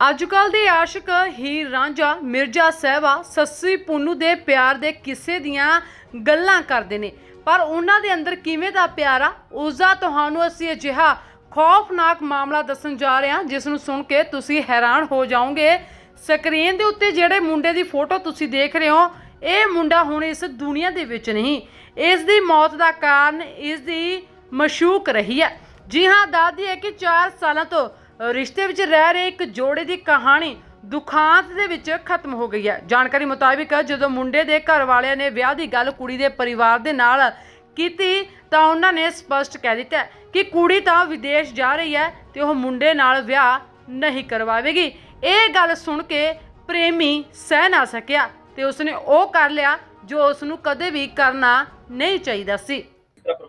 ਅੱਜ ਕੱਲ ਦੇ ਆਸ਼ਿਕ ਹੀਰ ਰਾਂਝਾ, ਮਿਰਜ਼ਾ ਸਹਿਬਾ, ਸੱਸੀ ਪੁੰਨੂ ਦੇ ਪਿਆਰ ਦੇ ਕਿੱਸੇ ਦੀਆਂ ਗੱਲਾਂ ਕਰਦੇ ਨੇ। ਪਰ ਉਹਨਾਂ ਦੇ ਅੰਦਰ ਕਿਵੇਂ ਦਾ ਪਿਆਰ ਆ? ਉਸ ਦਾ ਤੁਹਾਨੂੰ ਅਸੀਂ ਅਜਿਹਾ ਖੌਫਨਾਕ ਮਾਮਲਾ ਦੱਸਣ ਜਾ ਰਹੇ ਹਾਂ, ਜਿਸ ਨੂੰ ਸੁਣ ਕੇ ਤੁਸੀਂ ਹੈਰਾਨ ਹੋ ਜਾਓਗੇ। ਸਕਰੀਨ ਦੇ ਉੱਤੇ ਜਿਹੜੇ ਮੁੰਡੇ ਦੀ ਫੋਟੋ ਤੁਸੀਂ ਦੇਖ ਰਹੇ ਹੋ, ਇਹ ਮੁੰਡਾ ਹੁਣ ਇਸ ਦੁਨੀਆ ਦੇ ਵਿੱਚ ਨਹੀਂ। ਇਸ ਦੀ ਮੌਤ ਦਾ ਕਾਰਨ ਇਸ ਦੀ ਮਸ਼ੂਕ ਰਹੀ ਹੈ। ਜੀ ਹਾਂ ਦਾਦੀ ਹੈ ਕਿ 4 ਸਾਲਾਂ ਤੋਂ ਰਿਸ਼ਤੇ ਵਿੱਚ ਰਹਿ ਰਹੇ ਇੱਕ ਜੋੜੇ ਦੀ ਕਹਾਣੀ ਦੁਖਾਂਤ ਦੇ ਵਿੱਚ ਖਤਮ ਹੋ ਗਈ ਹੈ। ਜਾਣਕਾਰੀ ਮੁਤਾਬਿਕ ਜਦੋਂ ਮੁੰਡੇ ਦੇ ਘਰ ਵਾਲਿਆਂ ਨੇ ਵਿਆਹ ਦੀ ਗੱਲ ਕੁੜੀ ਦੇ ਪਰਿਵਾਰ ਦੇ ਨਾਲ ਕੀਤੀ ਤਾਂ ਉਹਨਾਂ ਨੇ ਸਪਸ਼ਟ ਕਹਿ ਦਿੱਤਾ ਕਿ ਕੁੜੀ ਤਾਂ ਵਿਦੇਸ਼ ਜਾ ਰਹੀ ਹੈ ਤੇ ਉਹ ਮੁੰਡੇ ਨਾਲ ਵਿਆਹ ਨਹੀਂ ਕਰਵਾਵੇਗੀ। ਇਹ ਗੱਲ ਸੁਣ ਕੇ ਪ੍ਰੇਮੀ ਸਹਿ ਨਾ ਸਕਿਆ ਤੇ ਉਸਨੇ ਉਹ ਕਰ ਲਿਆ ਜੋ ਉਸ ਨੂੰ ਕਦੇ ਵੀ ਕਰਨਾ ਨਹੀਂ ਚਾਹੀਦਾ ਸੀ।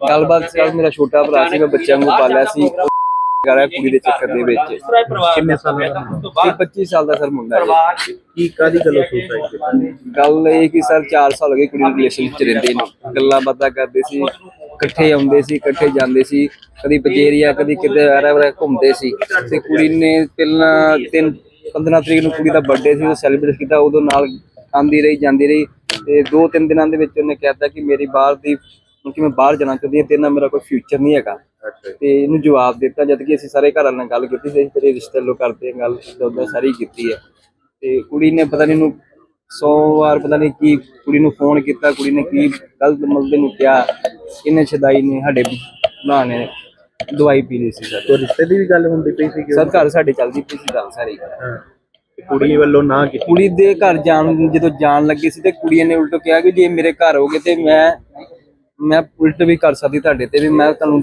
ਗੱਲਬਾਤ ਸੀ, ਮੇਰਾ ਛੋਟਾ ਭਰਾ ਸੀ, ਮੈਂ ਬੱਚਿਆਂ ਨੂੰ ਪਾਲਿਆ ਸੀ। ਕਰ ਰਿਹਾ ਕੁੜੀ ਦੇ ਚੱਕਰ ਦੇ ਵਿੱਚ। ਕਿੰਨੇ ਸਾਲਾਂ ਦਾ ਮੁੰਡਾ? ਇਹ 25 ਸਾਲ ਦਾ ਸਰ ਮੁੰਡਾ ਹੈ ਕੀ ਕਾਦੀ ਗੱਲੋਂ ਸੁਸਾਈਡ ਗੱਲ ਇਹ ਕਿ ਸਰ 4 ਸਾਲ ਹੋ ਗਏ ਕੁੜੀ ਰਿਲੇਸ਼ਨ ਵਿੱਚ ਰਹਿੰਦੇ ਨੇ। ਗੱਲਾਂ ਬਾਤਾਂ ਕਰਦੇ ਸੀ ਇਕੱਠੇ ਆਉਂਦੇ ਸੀ ਇਕੱਠੇ ਜਾਂਦੇ ਸੀ। ਕਦੀ ਪਜੇਰੀਆ ਕਦੀ ਕਿਤੇ ਆਰਾ ਵਰਾ ਘੁੰਮਦੇ ਸੀ। ਤੇ ਕੁੜੀ ਨੇ ਪਹਿਲਾਂ ਤਿੰਨ 15 ਤਰੀਕ ਨੂੰ ਕੁੜੀ ਦਾ ਬਰਥਡੇ ਸੀ ਉਹ ਸੈਲੀਬ੍ਰੇਟ ਕੀਤਾ। ਉਦੋਂ ਨਾਲ ਆਂਦੀ ਰਹੀ ਜਾਂਦੀ ਰਹੀ। ਤੇ ਦੋ ਤਿੰਨ ਦਿਨਾਂ ਦੇ ਵਿੱਚ ਉਹਨੇ ਕਹਿਤਾ ਕਿ ਮੇਰੀ ਬਾਹਰ ਦੀ ਕਿ ਮੈਂ ਬਾਹਰ ਜਾਣਾ ਚਾਹੁੰਦੀ ਹਾਂ ਤੇਰੇ ਨਾਲ ਮੇਰਾ ਕੋਈ ਫਿਊਚਰ ਨਹੀਂ ਹੈਗਾ। ਤੇ ਇਹਨੂੰ ਜਵਾਬ ਦਿੱਤਾ ਜਦ ਕਿ ਅਸੀਂ ਸਾਰੇ ਘਰਾਂ ਨਾਲ ਗੱਲ ਕੀਤੀ ਸੀ ਤੇਰੇ ਰਿਸ਼ਤੇ ਲੋ ਕਰਦੇ ਹਾਂ ਗੱਲ ਉਦੋਂ ਸਾਰੀ ਕੀਤੀ ਹੈ ਤੇ ਕੁੜੀ ਨੇ ਪਤਾ ਨਹੀਂ ਇਹਨੂੰ 100 ਵਾਰ ਪਤਾ ਨਹੀਂ ਕੀ ਕੁੜੀ ਨੂੰ ਫੋਨ ਕੀਤਾ ਕੁੜੀ ਨੇ ਕੀ ਗਲਤ ਮਲਦੇ ਨੂੰ ਕਿਹਾ ਇਹਨੇ ਛਦਾਈ ਨੇ ਸਾਡੇ ਭਰਾ ਨੇ ਦਵਾਈ ਪੀ ਲਈ ਸੀ ਸਰ ਤੋ ਰਿਸ਼ਤੇ ਦੀ ਵੀ ਗੱਲ ਹੁੰਦੀ ਪਈ ਸੀ ਸਰ ਘਰ ਸਾਡੇ ਚੱਲਦੀ ਪਈ ਸੀ ਗੱਲ ਸਾਰੀ। ਕੁੜੀ ਵੱਲੋਂ ਨਾ ਕੀਤੀ। ਕੁੜੀ ਦੇ ਘਰ ਜਾਣ ਜਦੋਂ ਜਾਣ ਲੱਗੇ ਸੀ ਤੇ ਕੁੜੀ ਨੇ ਉਲਟੋ ਕਿਹਾ ਕਿ ਜੇ ਮੇਰੇ ਘਰ ਹੋਗੇ ਤੇ ਮੈਂ ਮੈਂ ਉਲਟ ਵੀ ਕਰ ਸਕਦੀ ਤੁਹਾਡੇ ਤੇ ਵੀ ਮੈਂ ਤੁਹਾਨੂੰ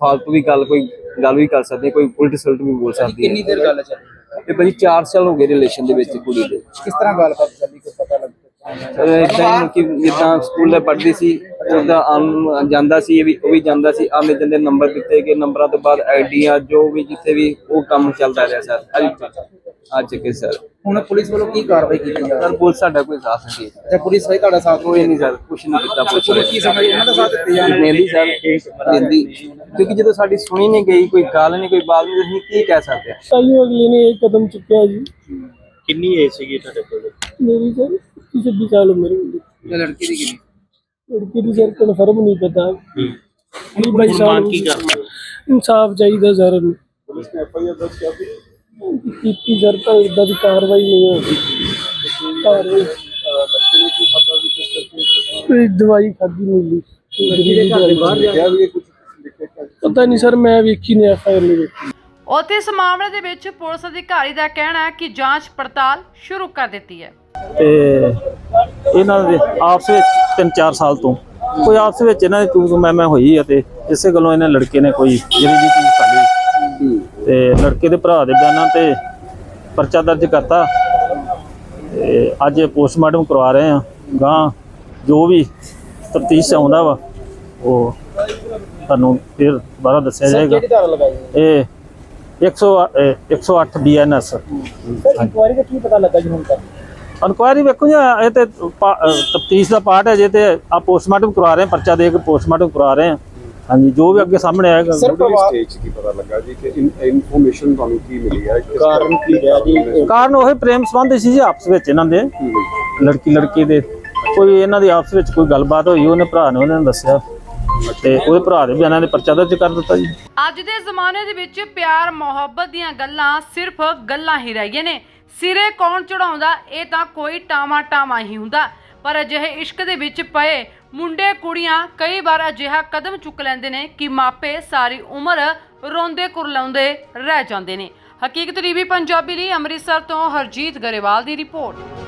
ਫਾਲਤੂ ਵੀ ਗੱਲ ਕੋਈ ਗੱਲ ਵੀ ਕਰ ਸਕਦੀ ਕੋਈ ਉਲਟ ਸਲਟ ਵੀ ਬੋਲ ਸਕਦੀ ਕਿੰਨੀ ਦੇਰ ਗੱਲ ਚੱਲੀ ਇਹ ਭਾਜੀ 4 ਸਾਲ ਹੋ ਗਏ ਰਿਲੇਸ਼ਨ ਦੇ ਵਿੱਚ ਕੁੜੀ ਦੇ। ਕਿਸ ਤਰ੍ਹਾਂ ਗੱਲਬਾਤ ਚੱਲੀ ਕੋਈ ਪਤਾ ਲੱਗਦਾ ਕਿ ਜਿੱਦਾਂ ਸਕੂਲ ਦੇ ਪੜ੍ਹਦੀ ਸੀ ਉਹਦਾ ਆਮ ਜਾਂਦਾ ਸੀ ਇਹ ਵੀ ਉਹ ਵੀ ਜਾਂਦਾ ਸੀ ਆਮੇ ਜਾਂਦੇ ਨੰਬਰ ਦਿੱਤੇ ਗਏ ਨੰਬਰਾਂ ਤੋਂ ਬਾਅਦ ਆਈਡੀਆਂ ਜੋ ਵੀ ਜਿੱਥੇ ਵੀ ਉਹ ਕੰਮ ਚੱਲਦਾ ਰਿਹਾ ਸਰ। ਅੱਜ ਅੱਜ ਕੇ ਸਰ। ਹੁਣ ਪੁਲਿਸ ਵੱਲੋਂ ਕੀ ਕਾਰਵਾਈ ਕੀਤੀ ਜਾ ਸਰ ਪੁਲਿਸ ਸਾਡਾ ਕੋਈ ਸਾਥ ਨਹੀਂ ਦੇ ਤੇ ਪੁਲਿਸ ਸਹੀ ਤੁਹਾਡਾ ਸਾਥ ਕੋਈ ਨਹੀਂ ਸਰ ਕੁਛ ਨਹੀਂ ਕੀਤਾ ਪੁਲਿਸ ਨੇ ਕੀ ਸਮਝ ਉਹਨਾਂ ਦਾ ਸਾਥ ਦਿੱਤੇ ਜਾਣ? ਲੈਂਦੀ ਸਰ ਲੈਂਦੀ ਕਿਉਂਕਿ ਜਦੋਂ ਸਾਡੀ ਸੁਣੀ ਨਹੀਂ ਗਈ ਕੋਈ ਗੱਲ ਨਹੀਂ ਕੋਈ ਬਾਤ ਨਹੀਂ ਅਸੀਂ ਕੀ ਕਹਿ ਸਕਦੇ ਹਾਂ? ਤਾਈਓ ਅਗਲੇ ਨੇ ਇਹ ਕਦਮ ਚੁੱਕਿਆ ਜੀ। ਕਿੰਨੀ ਏਜ ਸੀਗੀ ਤੁਹਾਡੇ ਕੋਲ? ਮੇਰੀ ਸਰ 26 ਸਾਲ ਉਮਰ ਹੁੰਦੀ। ਲੜਕੀ ਦੀ ਕਿੰਨੀ? ਲੜਕੀ ਦੀ ਸਰ ਕਨਫਰਮ ਨਹੀਂ ਪਤਾ। ਬਾਈ ਸਾਲ ਮਾਨ ਕੀ ਕਰਦੇ ਇਨਸਾਫ ਚਾਹੀਦਾ ਸਰ ਨੂੰ। ਕੀਤੀ ਤਾਂ ਇਦਾਂ ਦੀ ਕਾਰਵਾਈ ਨਹੀਂ ਹੋਈ। ਕਾਰਵਾਈ ਕੋਈ ਦਵਾਈ ਖਾਦੀ ਮਿਲੀ ਪਤਾ ਨਹੀਂ ਸਰ ਮੈਂ ਵੇਖੀ ਨਹੀਂ ਐਫ ਆਈ ਆਰ ਨਹੀਂ ਵੇਖੀ। ਉੱਥੇ ਇਸ ਮਾਮਲੇ ਦੇ ਵਿੱਚ ਪੁਲਿਸ ਅਧਿਕਾਰੀ ਦਾ ਕਹਿਣਾ ਹੈ ਕਿ ਜਾਂਚ ਪੜਤਾਲ ਸ਼ੁਰੂ ਕਰ ਦਿੱਤੀ ਹੈ। ਤੇ ਇਹਨਾਂ ਦੇ ਆਪਸ ਵਿੱਚ 3-4 ਸਾਲ ਤੋਂ। ਕੋਈ ਆਪਸ ਵਿੱਚ ਇਹਨਾਂ ਦੀ ਤੂੰ ਮੈਂ ਮੈਂ ਹੋਈ ਆ ਤੇ ਇਸੇ ਗੱਲੋਂ ਇਹਨਾਂ ਲੜਕੇ ਨੇ ਕੋਈ ਜਿਹੜੀ ਜੀ ਚੀਜ਼ ਤੇ ਲੜਕੇ ਦੇ ਭਰਾ ਦੇ ਬਿਆਨਾਂ ਤੇ ਪਰਚਾ ਦਰਜ ਕਰਤਾ। ਤੇ ਅੱਜ ਪੋਸਟਮਾਰਟਮ ਕਰਵਾ ਰਹੇ ਆ ਗਾਂ ਜੋ ਵੀ ਤਫਤੀਸ਼ ਆਉਂਦਾ ਵਾ ਉਹ ਤੁਹਾਨੂੰ ਫਿਰ ਦੁਬਾਰਾ ਦੱਸਿਆ ਜਾਏਗਾ। ਇਹ 100 ਇਹ 108 ਬੀਐਨਐਸ ਸਰ ਇਨਕੁਆਇਰੀ ਦਾ ਕੀ ਪਤਾ ਲੱਗਾ ਜੀ ਹੁਣ ਤੱਕ? ਇਨਕੁਆਇਰੀ ਵੇਖੋ ਜੀ ਇਹ ਤੇ ਤਫਤੀਸ਼ ਦਾ ਪਾਰਟ ਹੈ ਜੇ ਤੇ ਆ ਪੋਸਟਮਾਰਟਮ ਕਰਵਾ ਰਹੇ ਪਰਚਾ ਦੇ ਕੇ ਪੋਸਟਮਾਰਟਮ ਕਰਵਾ ਰਹੇ ਹਾਂ। ਹਾਂਜੀ ਜੋ ਵੀ ਅੱਗੇ ਸਾਹਮਣੇ ਆਏਗਾ ਸਰ ਪਰਿਵਾਰ ਸਟੇਜ ਕੀ ਪਤਾ ਲੱਗਾ ਜੀ ਕਿ ਇਨਫੋਰਮੇਸ਼ਨ ਤੁਹਾਨੂੰ ਕੀ ਮਿਲੀ ਹੈ? ਕਾਰਨ ਕੀ ਹੈ ਜੀ? ਕਾਰਨ ਉਹ ਪ੍ਰੇਮ ਸੰਬੰਧ ਸੀ ਜੀ ਆਪਸ ਵਿੱਚ ਇਹਨਾਂ ਦੇ। ਲੜਕੀ ਲੜਕੀ ਦੇ। ਕੋਈ ਇਹਨਾਂ ਦੀ ਆਪਸ ਵਿੱਚ ਕੋਈ ਗੱਲਬਾਤ ਹੋਈ ਉਹਨੇ ਭਰਾ ਨੇ ਉਹਨਾਂ ਨੂੰ ਦੱਸਿਆ ਤੇ ਉਹਦੇ ਭਰਾ ਦੇ ਬਿਆਨਾਂ ਦੇ ਪਰਚਾ ਦਰਜ ਕਰ ਦਿੱਤਾ ਜੀ। ਅੱਜ ਦੇ ਜ਼ਮਾਨੇ ਦੇ ਵਿੱਚ ਪਿਆਰ ਮੁਹੱਬਤ ਦੀਆਂ ਗੱਲਾਂ ਸਿਰਫ ਗੱਲਾਂ ਹੀ ਰਹਿ ਗਈਆਂ ਨੇ। ਸਿਰੇ ਕੌਣ ਚੜਾਉਂਦਾ ਇਹ ਤਾਂ ਕੋਈ ਟਾਵਾ ਟਾਵਾ ਹੀ ਹੁੰਦਾ। ਪਰ ਅਜਿਹੇ ਇਸ਼ਕ ਦੇ ਵਿੱਚ ਪਏ ਮੁੰਡੇ ਕੁੜੀਆਂ ਕਈ ਵਾਰ ਅਜਿਹਾ ਕਦਮ ਚੁੱਕ ਲੈਂਦੇ ਨੇ ਕਿ ਮਾਪੇ ਸਾਰੀ ਉਮਰ ਰੋਂਦੇ ਕੁਰਲਾਉਂਦੇ ਰਹਿ ਜਾਂਦੇ ਨੇ। ਹਕੀਕਤ ਟੀਵੀ ਪੰਜਾਬੀ ਲਈ ਅੰਮ੍ਰਿਤਸਰ ਤੋਂ ਹਰਜੀਤ ਗਰੇਵਾਲ ਦੀ ਰਿਪੋਰਟ।